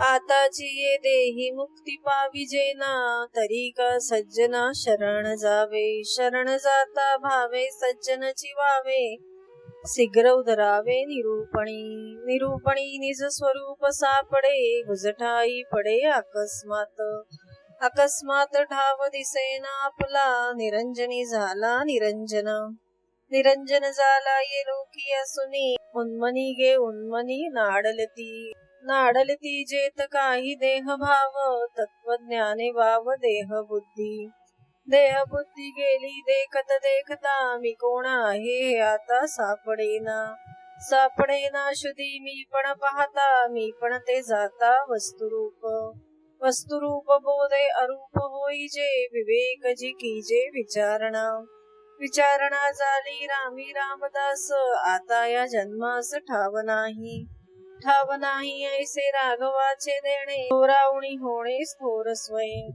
आताची ये देही मुक्ती पाविजेना तरी का सज्जना शरण जावे. शरण जाता भावे सज्जनची वावे. शीघ्र उधरावे निरूपणी. निरूपणी निज स्वरूप सापडे गुजठाई पडे अकस्मात. अकस्मात ठाव दिसेना आपला निरंजनी झाला निरंजन. निरंजन झाला ये लोकी असुनी उन्मनी गे उन्मनी नाडलती. नाडलती जेत काही देह भाव तत्वज्ञाने वाव देह बुद्धी. देह बुद्धी गेली देखत देखता मी कोण आहे आता सापडेना. सापडेना शुदी मी पण पाहता मी पण ते जाता वस्तुरूप. वस्तुरूप बोधे अरूप होई जे विवेक जी कीजे विचारणा. विचारणा झाली रामी रामदास आता या जन्मास ठाव नाही. ठाव नाही ऐसे राघवाचे देणे. थोरावणी होणे थोर स्वयं.